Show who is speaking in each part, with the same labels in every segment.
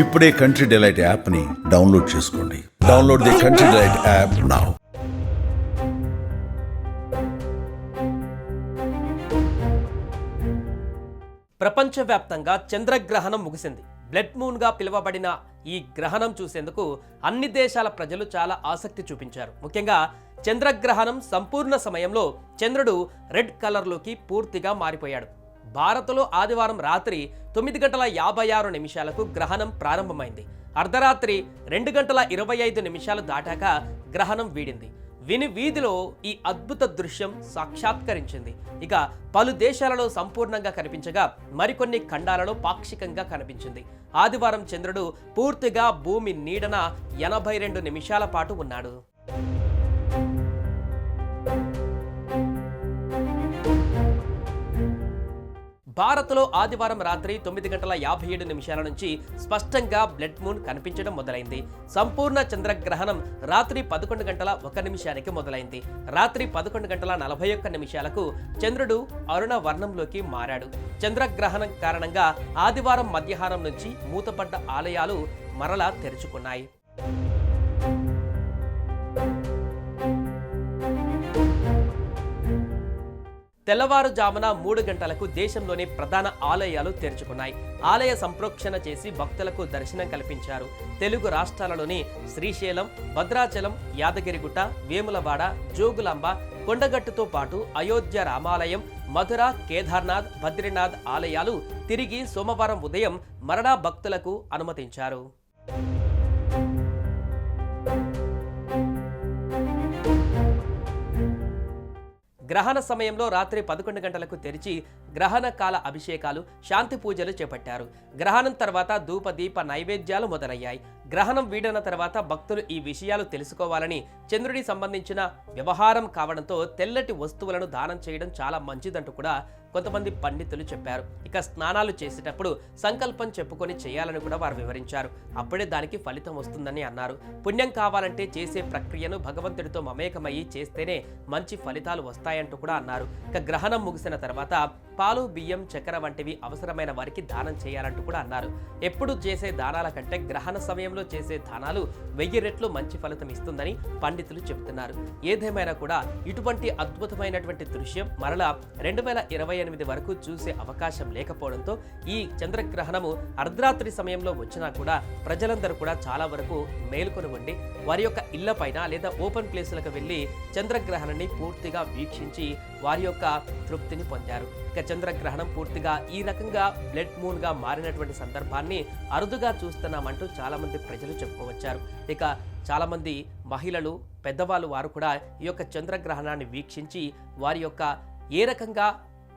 Speaker 1: ఇప్పుడే country delight యాప్ని download చేసుకోండి. Download the Country Delight app now
Speaker 2: ప్రపంచవ్యాప్తంగా చంద్రగ్రహణం ముగిసింది. బ్లడ్ మూన్గా పిలువబడిన ఈ గ్రహణం చూసేందుకు అన్ని దేశాల ప్రజలు చాలా ఆసక్తి చూపించారు. ముఖ్యంగా చంద్రగ్రహణం సంపూర్ణ సమయంలో చంద్రుడు రెడ్ కలర్లోకి పూర్తిగా మారిపోయాడు. భారత్లో ఆదివారం రాత్రి తొమ్మిది గంటల యాభై ఆరు నిమిషాలకు గ్రహణం ప్రారంభమైంది. అర్ధరాత్రి రెండు గంటల ఇరవై ఐదు నిమిషాలు దాటాక గ్రహణం వీడింది. విని వీధిలో ఈ అద్భుత దృశ్యం సాక్షాత్కరించింది. ఇక పలు దేశాలలో సంపూర్ణంగా కనిపించగా మరికొన్ని ఖండాలలో పాక్షికంగా కనిపించింది. ఆదివారం చంద్రుడు పూర్తిగా భూమి నీడన ఎనభై రెండు నిమిషాల పాటు ఉన్నాడు. భారత్లో ఆదివారం రాత్రి తొమ్మిది గంటల యాభై ఏడు నిమిషాల నుంచి స్పష్టంగా బ్లడ్ మూన్ కనిపించడం మొదలైంది. సంపూర్ణ చంద్రగ్రహణం రాత్రి పదకొండు గంటల ఒక నిమిషానికి మొదలైంది. రాత్రి పదకొండు గంటల నలభై ఒక్క నిమిషాలకు చంద్రుడు అరుణ వర్ణంలోకి మారాడు. చంద్రగ్రహణం కారణంగా ఆదివారం మధ్యాహ్నం నుంచి మూతపడ్డ ఆలయాలు మరలా తెరుచుకున్నాయి. తెల్లవారుజామున మూడు గంటలకు దేశంలోని ప్రధాన ఆలయాలు తెరుచుకున్నాయి. ఆలయ సంప్రోక్షణ చేసి భక్తులకు దర్శనం కల్పించారు. తెలుగు రాష్ట్రాలలోని శ్రీశైలం భద్రాచలం యాదగిరిగుట్ట వేములవాడ జోగులాంబ కొండగట్టుతో పాటు అయోధ్య రామాలయం మధుర కేదార్నాథ్ బద్రీనాథ్ ఆలయాలు తిరిగి సోమవారం ఉదయం మరణా భక్తులకు అనుమతించారు. గ్రహణ సమయంలో రాత్రి పదకొండు గంటలకు తెరిచి గ్రహణ కాల అభిషేకాలు శాంతి పూజలు చేపట్టారు. గ్రహణం తర్వాత ధూప దీప నైవేద్యాలు మొదలయ్యాయి. గ్రహణం వీడిన తర్వాత భక్తులు ఈ విషయాలు తెలుసుకోవాలని చంద్రుడి సంబంధించిన వ్యవహారం కావడంతో తెల్లటి వస్తువులను దానం చేయడం చాలా మంచిదంటూ కూడా కొంతమంది పండితులు చెప్పారు. ఇక స్నానాలు చేసేటప్పుడు సంకల్పం చెప్పుకొని చేయాలని కూడా వారు వివరించారు. అప్పుడే దానికి ఫలితం వస్తుందని అన్నారు. పుణ్యం కావాలంటే చేసే ప్రక్రియను భగవంతుడితో మమేకమయ్యి చేస్తేనే మంచి ఫలితాలు వస్తాయంటూ కూడా అన్నారు. ఇక గ్రహణం ముగిసిన తర్వాత పాలు బియ్యం చక్కెర వంటివి అవసరమైన వారికి దానం చేయాలంటూ కూడా అన్నారు. ఎప్పుడు చేసే దానాల కంటే గ్రహణ సమయంలో చేసే దానాలు వెయ్యి రెట్లు మంచి ఫలితం ఇస్తుందని పండితులు చెబుతున్నారు. ఏదేమైనా కూడా ఇటువంటి అద్భుతమైనటువంటి దృశ్యం మరలా రెండు వేల ఇరవై ఎనిమిది వరకు చూసే అవకాశం లేకపోవడంతో ఈ చంద్రగ్రహణము అర్ధరాత్రి సమయంలో వచ్చినా కూడా ప్రజలందరూ కూడా చాలా వరకు మేల్కొని ఉండి వారి యొక్క ఇళ్ళపైన లేదా ఓపెన్ ప్లేసులకు వెళ్ళి చంద్రగ్రహణాన్ని పూర్తిగా వీక్షించి వారి యొక్క తృప్తిని పొందారు. ఇక చంద్రగ్రహణం పూర్తిగా ఈ రకంగా బ్లడ్ మూన్గా మారినటువంటి సందర్భాన్ని అరుదుగా చూస్తున్నామంటూ చాలా మంది ప్రజలు చెప్పుకోవచ్చారు ఇక చాలా మంది మహిళలు పెద్దవాళ్ళు వారు కూడా ఈ యొక్క చంద్రగ్రహణాన్ని వీక్షించి వారి యొక్క ఏ రకంగా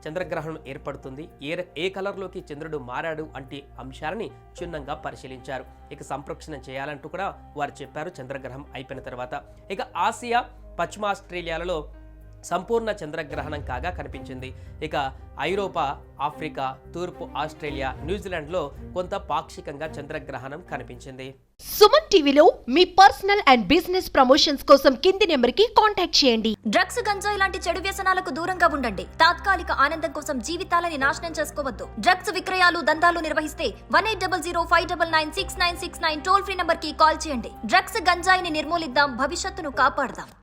Speaker 2: చంద్రగ్రహణం ఏర్పడుతుంది ఏ ఏ కలర్లోకి చంద్రుడు మారాడు అంటే అంశాలని క్షుణ్ణంగా పరిశీలించారు. ఇక సంప్రోక్షణం చేయాలంటూ కూడా వారు చెప్పారు చంద్రగ్రహణం అయిపోయిన తర్వాత. ఇక ఆసియా పశ్చిమ ఆస్ట్రేలియాలలో సంపూర్ణ చంద్రగ్రహణం కాగా కనిపించింది. ఇక ఐరోపా ఆఫ్రికా తూర్పు ఆస్ట్రేలియా న్యూజిలాండ్లో కొంత పాక్షికంగా చంద్రగ్రహణం కనిపించింది.
Speaker 3: సుమన్ టీవీలో మీ పర్సనల్ అండ్ బిజినెస్ ప్రమోషన్స్ కోసం కింది నెంబర్కి కాంటాక్ట్ చేయండి.
Speaker 4: డ్రగ్స్ గంజాయి లాంటి చెడు వ్యసనాలకు దూరంగా ఉండండి. తాత్కాలిక ఆనందం కోసం జీవితాలని నాశనం చేసుకోవద్దు. డ్రగ్స్ విక్రయాలు దందాలు నిర్వహిస్తే one eight double zero five double nine six nine six nine toll free నంబర్కి కాల్ చేయండి. డ్రగ్స్ గంజాయిని నిర్మూలిద్దాం భవిష్యత్తును కాపాడదాం.